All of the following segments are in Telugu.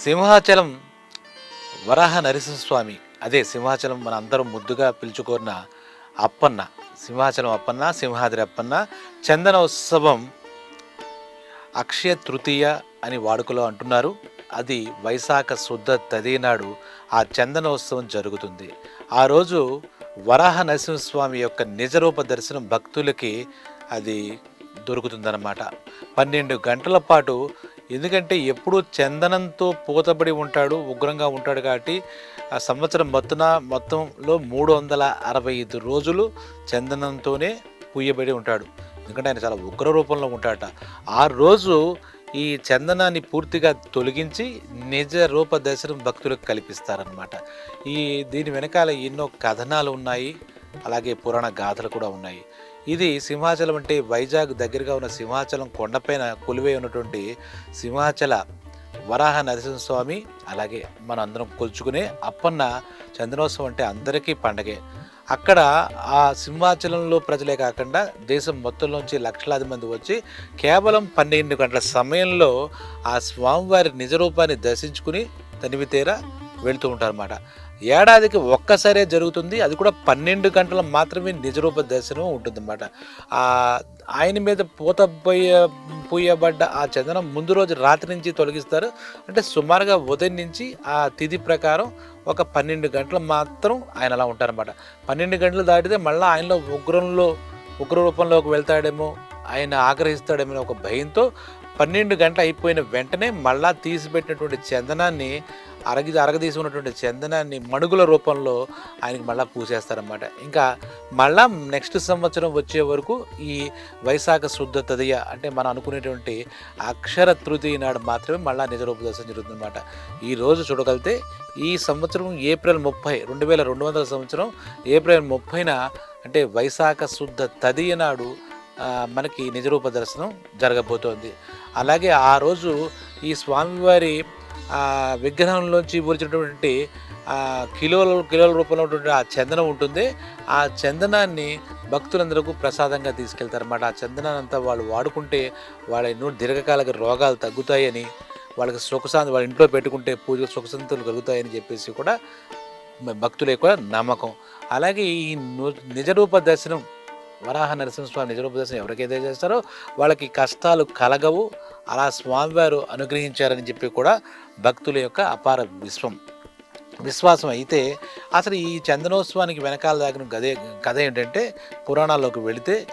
సింహాచలం వరాహ నరసింహస్వామి. అదే సింహాచలం మన అందరం ముద్దుగా పిలుచుకున్న అప్పన్న. సింహాచలం అప్పన్న సింహాద్రి అప్పన్న. చందన ఉత్సవం అక్షయ తృతీయ అని వాడుకలో అంటున్నారు. అది వైశాఖ శుద్ధ తదినాడు ఆ ఆ చందనోత్సవం జరుగుతుంది. ఆ రోజు వరాహ నరసింహస్వామి యొక్క నిజరూప దర్శనం భక్తులకి అది దొరుకుతుందన్నమాట. పన్నెండు గంటల పాటు ఎందుకంటే ఎప్పుడూ చందనంతో పూతబడి ఉంటాడు ఉగ్రంగా ఉంటాడు కాబట్టి ఆ సంవత్సరం మొత్తం మొత్తంలో మూడు వందల అరవై ఐదు రోజులు చందనంతోనే పూయబడి ఉంటాడు. ఎందుకంటే ఆయన చాలా ఉగ్ర రూపంలో ఉంటాడట. ఆ రోజు ఈ చందనాన్ని పూర్తిగా తొలగించి నిజ రూప దర్శనం భక్తులకు కల్పిస్తారనమాట ఈ దీని వెనకాల ఎన్నో కథనాలు ఉన్నాయి. అలాగే పురాణ గాథలు కూడా ఉన్నాయి. ఇది సింహాచలం అంటే వైజాగ్ దగ్గరగా ఉన్న సింహాచలం కొండపైన కొలువై ఉన్నటువంటి సింహాచల వరాహ నరసింహస్వామి అలాగే మన అందరం కొలుచుకునే అప్పన్న చంద్రోత్సవం అంటే అందరికీ పండగే. అక్కడ ఆ సింహాచలంలో ప్రజలే కాకుండా దేశం మొత్తంలోంచి లక్షలాది మంది వచ్చి కేవలం పన్నెండు గంటల సమయంలో ఆ స్వామివారి నిజరూపాన్ని దర్శించుకుని తనివితేరా వెళ్తూ ఉంటారన్నమాట. ఏడాదికి ఒక్కసారే జరుగుతుంది. అది కూడా పన్నెండు గంటలు మాత్రమే నిజరూప దర్శనం ఉంటుందన్నమాట. ఆ ఆయన మీద పూత పోయ పూయబడ్డ ఆ చందనం ముందు రోజు రాత్రి నుంచి తొలగిస్తారు. అంటే సుమారుగా ఉదయం నుంచి ఆ తిథి ప్రకారం ఒక పన్నెండు గంటలు మాత్రం ఆయన అలా ఉంటారన్నమాట. పన్నెండు గంటలు దాటితే మళ్ళీ ఆయనలో ఉగ్రంలో ఉగ్ర రూపంలోకి వెళ్తాడేమో ఆయన ఆగ్రహిస్తాడేమో ఒక భయంతో పన్నెండు గంటలు అయిపోయిన వెంటనే మళ్ళా తీసిపెట్టినటువంటి చందనాన్ని అరగి అరగదీసి ఉన్నటువంటి చందనాన్ని మణుగుల రూపంలో ఆయనకి మళ్ళీ పూసేస్తారనమాట ఇంకా మళ్ళా నెక్స్ట్ సంవత్సరం వచ్చే వరకు ఈ వైశాఖ శుద్ధ తదియ అంటే మనం అనుకునేటువంటి అక్షర తృతీయ నాడు మాత్రమే మళ్ళా నిజరూపదర్శనం దర్శనం జరుగుతుందన్నమాట. ఈ రోజు చూడగలిగితే ఈ సంవత్సరం ఏప్రిల్ ముప్పై రెండు వేల రెండు వందల సంవత్సరం ఏప్రిల్ ముప్పైన అంటే వైశాఖ శుద్ధ తదియ నాడు మనకి నిజరూప దర్శనం జరగబోతోంది. అలాగే ఆ రోజు ఈ స్వామివారి ఆ, విగ్రహంలోంచి వచ్చినటువంటి ఆ, కిలోల కిలోల రూపంలో ఉన్నటువంటి ఆ చందనం ఉంటుంది. ఆ చందనాన్ని భక్తులందరికీ ప్రసాదంగా తీసుకెళ్తారన్నమాట. ఆ చందనాన్ని అంతా వాళ్ళు వాడుకుంటే వాళ్ళ ఎన్నో దీర్ఘకాలిక రోగాలు తగ్గుతాయని వాళ్ళకి సుఖశాంతి వాళ్ళ ఇంట్లో పెట్టుకుంటే పూజ సుఖశాంతులు కలుగుతాయని చెప్పేసి కూడా భక్తుల యొక్క నమ్మకం. అలాగే ఈ నిజరూప దర్శనం వరాహ నరసింహస్వామి నిజరూప దర్శనం ఎవరికైతే చేస్తారో వాళ్ళకి కష్టాలు కలగవు. అలా స్వామివారు అనుగ్రహించారని చెప్పి కూడా భక్తుల యొక్క అపార విశ్వం విశ్వాసం అయితే అసలు ఈ చందనోత్సవానికి వెనకాల దాగిన గదే కథ ఏంటంటే పురాణాల్లోకి వెళితే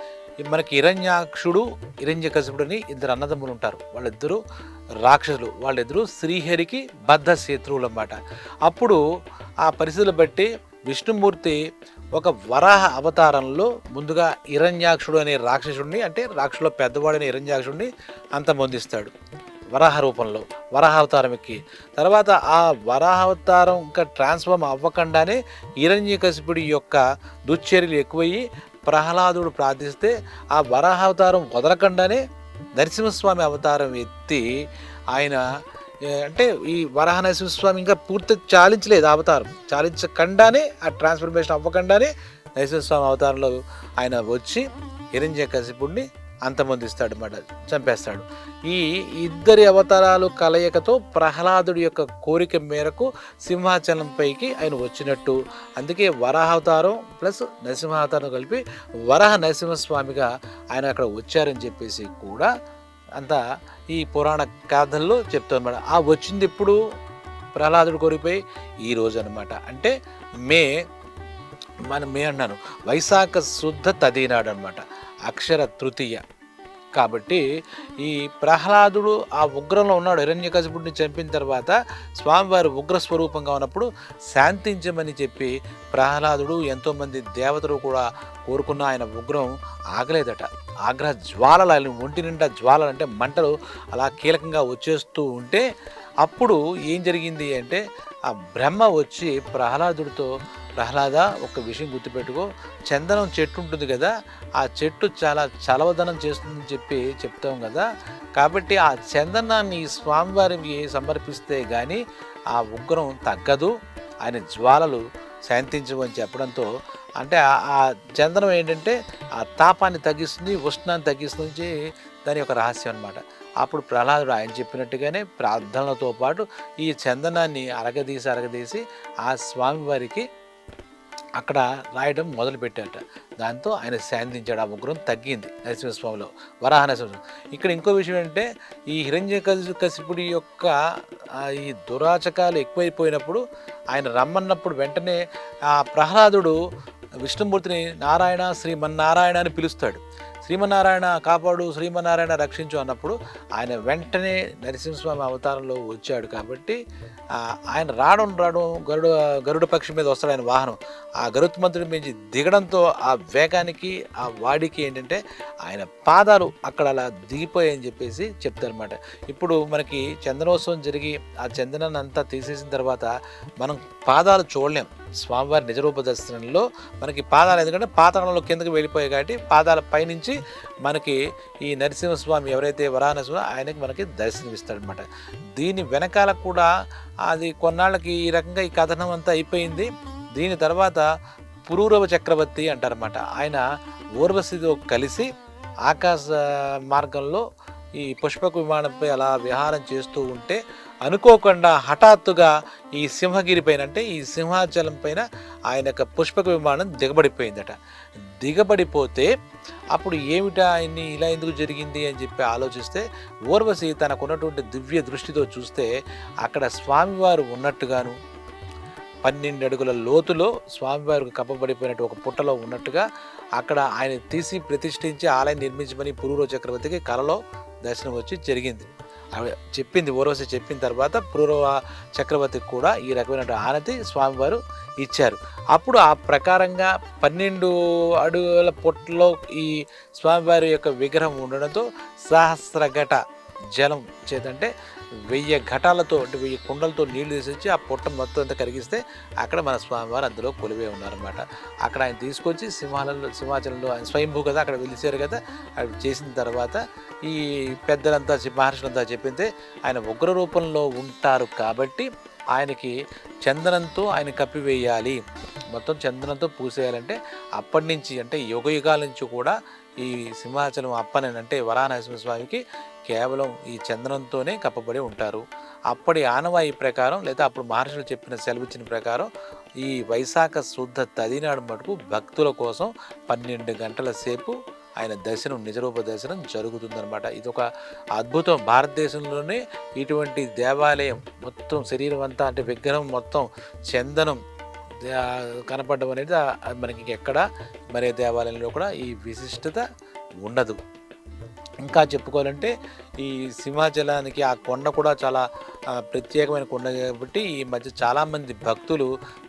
మనకి ఇరణ్యాక్షుడు ఇరణ్యకశిపుడు అని ఇద్దరు అన్నదమ్ములు ఉంటారు. వాళ్ళిద్దరూ రాక్షసులు వాళ్ళిద్దరూ శ్రీహరికి బద్ధ శత్రువులు అన్నమాట అప్పుడు ఆ పరిస్థితులు బట్టి విష్ణుమూర్తి ఒక వరాహ అవతారంలో ముందుగా హిరణ్యాక్షుడు అనే రాక్షసుడిని అంటే రాక్షసులో పెద్దవాడైన ఇరణ్యాక్షుడిని అంతమొందిస్తాడు వరాహ రూపంలో వరాహ అవతారం ఎక్కి తర్వాత ఆ వరాహ అవతారం ఇంకా ట్రాన్స్ఫార్మ్ అవ్వకుండానే హిరణ్యకశిపుడి యొక్క దుశ్చర్యలు ఎక్కువయ్యి ప్రహ్లాదుడు ప్రార్థిస్తే ఆ వరాహ అవతారం వదలకుండానే నరసింహస్వామి అవతారం ఎత్తి ఆయన అంటే ఈ వరాహ నరసింహస్వామి ఇంకా పూర్తి చాలించలేదు అవతారం. చాలించకుండానే ఆ ట్రాన్స్ఫర్మేషన్ అవ్వకుండానే నరసింహస్వామి అవతారంలో ఆయన వచ్చి హిరణ్యకశిపుడిని అంతమొందిస్తాడు అన్నమాట చంపేస్తాడు. ఈ ఇద్దరి అవతారాలు కలయికతో ప్రహ్లాదుడి యొక్క కోరిక మేరకు సింహాచలంపైకి ఆయన వచ్చినట్టు. అందుకే వరాహావతారం ప్లస్ నరసింహావతారం కలిపి వరాహ నరసింహస్వామిగా ఆయన అక్కడ వచ్చారని చెప్పేసి కూడా అంతా ఈ పురాణ కథల్లో చెప్తామన్నమాట ఆ వచ్చింది ఇప్పుడు ప్రహ్లాదుడు కోరిపోయి ఈ రోజు అనమాట అంటే మే మన మే అన్నాను. వైశాఖ శుద్ధ తదినాడు అనమాట అక్షర తృతీయ. కాబట్టి ఈ ప్రహ్లాదుడు ఆ ఉగ్రంలో ఉన్నాడు. హిరణ్యకశిపుడిని చంపిన తర్వాత స్వామివారి ఉగ్ర స్వరూపంగా ఉన్నప్పుడు శాంతించమని చెప్పి ప్రహ్లాదుడు ఎంతోమంది దేవతలు కూడా కోరుకున్న ఆయన ఉగ్రం ఆగలేదట. ఆగ్రహ జ్వాలలు ఆయన ఒంటి నిండా జ్వాలలు అంటే మంటలు అలా కీలకంగా వచ్చేస్తూ ఉంటే అప్పుడు ఏం జరిగింది అంటే ఆ బ్రహ్మ వచ్చి ప్రహ్లాదుడితో ప్రహ్లాద ఒక విషయం గుర్తుపెట్టుకో. చందనం చెట్టు ఉంటుంది కదా ఆ చెట్టు చాలా చలవదనం చేస్తుందని చెప్పి చెప్తాం కదా. కాబట్టి ఆ చందనాన్ని స్వామివారికి సమర్పిస్తే కానీ ఆ ఉగ్రం తగ్గదు. ఆయన జ్వాలలు శాంతించవని చెప్పడంతో అంటే ఆ- చందనం ఏంటంటే ఆ తాపాన్ని తగ్గిస్తుంది ఉష్ణాన్ని తగ్గిస్తుంది దాని యొక్క రహస్యం అనమాట అప్పుడు ప్రహ్లాదుడు ఆయన చెప్పినట్టుగానే ప్రార్థనలతో పాటు ఈ చందనాన్ని అరగదీసి అరగదీసి ఆ స్వామివారికి అక్కడ రాయడం మొదలుపెట్టాట దాంతో ఆయన శాంతించాడు. ఆ ముగ్గురం తగ్గింది నరసింహస్వామిలో వరాహ నరసింహస్వామి ఇక్కడ ఇంకో విషయం ఏంటంటే ఈ హిరణ్య కసిపుడి యొక్క ఈ దురాచకాలు ఎక్కువైపోయినప్పుడు ఆయన రమ్మన్నప్పుడు వెంటనే ఆ ప్రహ్లాదుడు విష్ణుమూర్తిని నారాయణ శ్రీమన్నారాయణ అని పిలుస్తాడు. శ్రీమన్నారాయణ కాపాడు శ్రీమన్నారాయణ రక్షించు అన్నప్పుడు ఆయన వెంటనే నరసింహస్వామి అవతారంలో వచ్చాడు కాబట్టి ఆయన రావడం రావడం గరుడ గరుడ పక్షి మీద వస్తాడు ఆయన వాహనం. ఆ గరుత్మంతుడి మించి దిగడంతో ఆ వేగానికి ఆ వాడికి ఏంటంటే ఆయన పాదాలు అక్కడ అలా దిగిపోయాయని చెప్పేసి చెప్తారనమాట ఇప్పుడు మనకి చందనోత్సవం జరిగి ఆ చందనాన్ని అంతా తీసేసిన తర్వాత మనం పాదాలు చూడలేం. స్వామివారి నిజరూప దర్శనంలో మనకి పాదాలు ఎందుకంటే పాతాళంలో కిందకి వెళ్ళిపోయాయి కాబట్టి పాదాల పైనుంచి మనకి ఈ నరసింహస్వామి ఎవరైతే వరానరసింహ ఆయనకి మనకి దర్శనమిస్తాడనమాట దీని వెనకాల కూడా అది కొన్నాళ్ళకి ఈ రకంగా ఈ కథనం అంతా అయిపోయింది. దీని తర్వాత పురూరవ చక్రవర్తి అంటారన్నమాట. ఆయన ఊర్వశితో కలిసి ఆకాశ మార్గంలో ఈ పుష్పక విమానంపై అలా విహారం చేస్తూ ఉంటే అనుకోకుండా హఠాత్తుగా ఈ సింహగిరి పైన అంటే ఈ సింహాచలం పైన ఆయన యొక్క పుష్పక విమానం దిగబడిపోయిందట. దిగబడిపోతే అప్పుడు ఏమిటా ఆయన్ని ఇలా ఎందుకు జరిగింది అని చెప్పి ఆలోచిస్తే ఊర్వశి తనకున్నటువంటి దివ్య దృష్టితో చూస్తే అక్కడ స్వామివారు ఉన్నట్టుగాను పన్నెండు అడుగుల లోతులో స్వామివారికి కప్పబడిపోయినట్టు ఒక పుట్టలో ఉన్నట్టుగా అక్కడ ఆయన తీసి ప్రతిష్ఠించి ఆలయం నిర్మించమని పురూరో చక్రవర్తికి కలలో దర్శనం వచ్చి జరిగింది. ఆవిడ చెప్పింది ఓరోసి చెప్పిన తర్వాత పూర్వ చక్రవర్తికి కూడా ఈ రకమైన ఆనతి స్వామివారు ఇచ్చారు. అప్పుడు ఆ ప్రకారంగా పన్నెండు అడుగుల పొట్టలో ఈ స్వామివారి యొక్క విగ్రహం ఉండడంతో సహస్రఘట జలం చేతంటే వెయ్యి ఘటాలతో అంటే వెయ్యి కుండలతో నీళ్ళు తీసొచ్చి ఆ పొట్ట మొత్తం అంతా కరిగిస్తే అక్కడ మన స్వామివారు అందులో కొలివే ఉన్నారనమాట అక్కడ ఆయన తీసుకొచ్చి సింహాలలో సింహాచలంలో ఆయన స్వయంభూ కదా అక్కడ వెలిసారు కదా అవి చేసిన తర్వాత ఈ పెద్దలంతా మహర్షులంతా చెప్పిందే ఆయన ఉగ్ర రూపంలో ఉంటారు కాబట్టి ఆయనకి చందనంతో ఆయన కప్పివేయాలి. మొత్తం చందనంతో పూసేయాలంటే అప్పటి నుంచి అంటే యుగ యుగాల నుంచి కూడా ఈ సింహాచలం అప్పని అంటే వరానరసింహ స్వామికి కేవలం ఈ చందనంతోనే కప్పబడి ఉంటారు. అప్పటి ఆనవాయి ప్రకారం లేదా అప్పుడు మహర్షులు చెప్పిన సెలవిచ్చిన ప్రకారం ఈ వైశాఖ శుద్ధ తదినాడు మటుకు భక్తుల కోసం పన్నెండు గంటల సేపు ఆయన దర్శనం నిజరూప దర్శనం జరుగుతుందనమాట ఇది ఒక అద్భుతం. భారతదేశంలోనే ఇటువంటి దేవాలయం మొత్తం శరీరం అంతా అంటే విగ్రహం మొత్తం చందనం కనపడడం అనేది మనకి ఎక్కడ మరే దేవాలయంలో కూడా ఈ విశిష్టత ఉండదు. ఇంకా చెప్పుకోవాలంటే ఈ సింహాచలానికి ఆ కొండ కూడా చాలా ప్రత్యేకమైన కొండ కాబట్టి ఈ మధ్య చాలామంది భక్తులు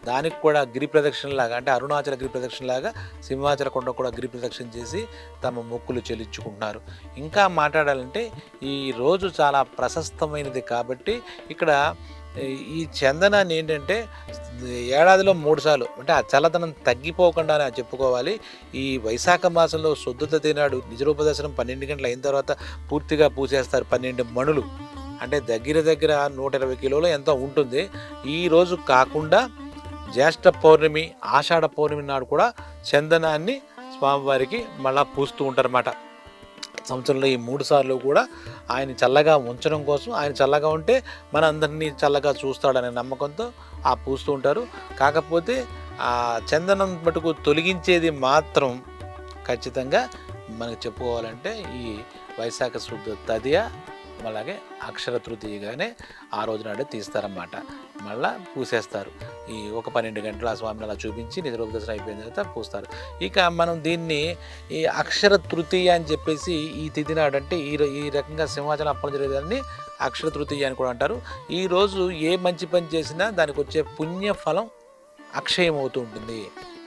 దానికి కూడా గిరి ప్రదక్షిణ లాగా అంటే అరుణాచల గిరి ప్రదక్షిణ లాగా సింహాచల కొండ కూడా గిరి ప్రదక్షిణ చేసి తమ మొక్కులు చెల్లించుకుంటున్నారు. ఇంకా మాట్లాడాలంటే ఈ రోజు చాలా ప్రశస్తమైనది కాబట్టి ఇక్కడ ఈ- చందనాన్ని ఏంటంటే ఏడాదిలో మూడుసార్లు అంటే ఆ చల్లదనం తగ్గిపోకుండా అని చెప్పుకోవాలి. ఈ వైశాఖ మాసంలో శుద్ధత తినాడు నిజరూపదర్శనం పన్నెండు గంటలు అయిన తర్వాత పూర్తిగా పూసేస్తారు పన్నెండు మణులు. అంటే దగ్గర దగ్గర నూట ఇరవై కిలోలు ఎంతో ఉంటుంది. ఈరోజు కాకుండా జ్యేష్ఠ పౌర్ణమి ఆషాఢ పౌర్ణమి నాడు కూడా చందనాన్ని స్వామివారికి మళ్ళా పూస్తూ ఉంటారన్నమాట. సంవత్సరంలో ఈ మూడు సార్లు కూడా ఆయన చల్లగా ఉంచడం కోసం ఆయన చల్లగా ఉంటే మన అందరినీ చల్లగా చూస్తాడనే నమ్మకంతో ఆ పూస్తూ ఉంటారు. కాకపోతే ఆ చందనం మటుకు తొలగించేది మాత్రం ఖచ్చితంగా మనకు చెప్పుకోవాలంటే ఈ వైశాఖ శుద్ధ తదియ అలాగే అక్షర తృతీయగానే ఆ రోజు నాడే తీస్తారన్నమాట. మళ్ళా పూసేస్తారు. ఈ ఒక పన్నెండు గంటలు ఆ స్వామిని అలా చూపించి నిద్రోపదర్శనం అయిపోయిన తర్వాత పూస్తారు. ఇక మనం దీన్ని ఈ అక్షర తృతీయ అని చెప్పేసి ఈ తిథి నాడు అంటే ఈ ఈ రకంగా సింహాచలం అప్పడం జరిగేదాన్ని అక్షర తృతీయ అని కూడా అంటారు. ఈ రోజు ఏ మంచి పని చేసినా దానికి వచ్చే పుణ్య ఫలం అక్షయం అవుతూ ఉంటుంది.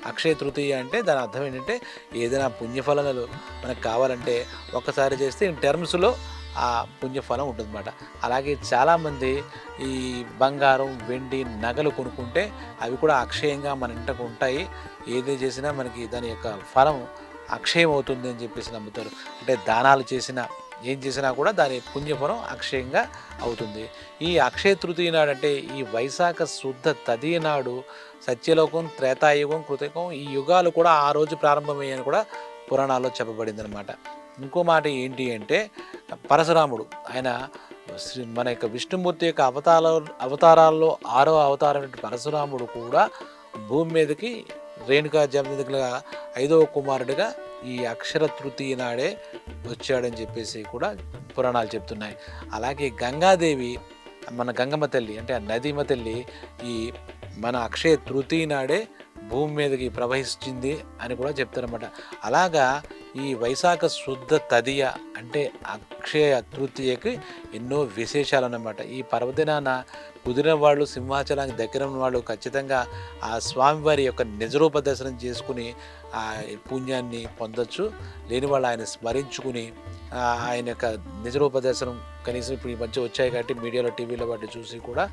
అక్షయ తృతీయ అంటే దాని అర్థం ఏంటంటే ఏదైనా పుణ్యఫలాలు మనకు కావాలంటే ఒక్కసారి చేస్తే ఇన్ టర్మ్స్లో ఆ పుణ్యఫలం ఉంటుందన్నమాట. అలాగే చాలామంది ఈ బంగారం వెండి నగలు కొనుక్కుంటే అవి కూడా అక్షయంగా మన ఇంటకు ఉంటాయి. ఏది చేసినా మనకి దాని యొక్క ఫలం అక్షయం అవుతుంది అని చెప్పేసి నమ్ముతారు. అంటే దానాలు చేసిన ఏం చేసినా కూడా దాని పుణ్యఫలం అక్షయంగా అవుతుంది. ఈ అక్షయ తృతీయ నాడు అంటే ఈ వైశాఖ శుద్ధ తదియ నాడు సత్యలోకం త్రేతాయుగం కృతయుగం ఈ యుగాలు కూడా ఆ రోజు ప్రారంభమయ్యని కూడా పురాణాల్లో చెప్పబడింది అనమాట ఇంకో మాట ఏంటి అంటే పరశురాముడు. ఆయన శ్రీ- మన యొక్క విష్ణుమూర్తి యొక్క అవతార అవతారాల్లో ఆరో అవతారం పరశురాముడు కూడా భూమి మీదకి రేణుకా జమదిగా ఐదవ కుమారుడిగా ఈ అక్షర తృతీయ నాడే వచ్చాడని చెప్పేసి కూడా పురాణాలు చెప్తున్నాయి. అలాగే గంగాదేవి మన గంగమ్మ తల్లి అంటే ఆ నదీమ తల్లి ఈ మన అక్షయ తృతీయ నాడే భూమి మీదకి ప్రవహిస్తుంది అని కూడా చెప్తారన్నమాట. అలాగా ఈ వైశాఖ శుద్ధ తదియ అంటే అక్షయ తృతీయకి ఎన్నో విశేషాలు అన్నమాట ఈ పర్వదినాన కుదిరిన వాళ్ళు సింహాచలానికి దగ్గర ఉన్న వాళ్ళు ఖచ్చితంగా ఆ స్వామివారి యొక్క నిజరూప దర్శనం చేసుకుని ఆ పుణ్యాన్ని పొందొచ్చు. లేని వాళ్ళు ఆయన స్మరించుకుని ఆయన యొక్క నిజరూప దర్శనం కనీసం ఇప్పుడు ఈ మధ్య వచ్చాయి కాబట్టి మీడియాలో టీవీలో వాటి చూసి కూడా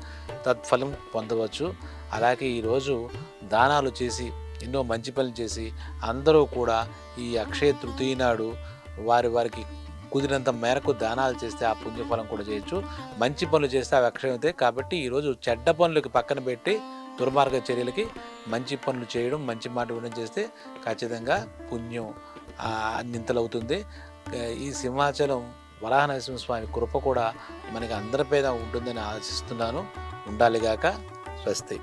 తత్ఫలం పొందవచ్చు. అలాగే ఈరోజు దానాలు చేసి ఎన్నో మంచి పనులు చేసి అందరూ కూడా ఈ అక్షయ తృతీయ నాడు వారి వారికి కుదిరినంత మేరకు దానాలు చేస్తే ఆ పుణ్యఫలం కూడా చేయొచ్చు. మంచి పనులు చేస్తే అవి అక్షయం అవుతాయి. కాబట్టి ఈరోజు చెడ్డ పనులకి పక్కన పెట్టి దుర్మార్గ చర్యలకి మంచి పనులు చేయడం మంచి మాట వినడం చేస్తే ఖచ్చితంగా పుణ్యం అన్నింతలవుతుంది. ఈ సింహాచలం వరాహ నరసింహస్వామి కృప కూడా మనకి అందరిపైన ఉంటుందని ఆశిస్తున్నాను. ఉండాలిగాక స్వస్తి.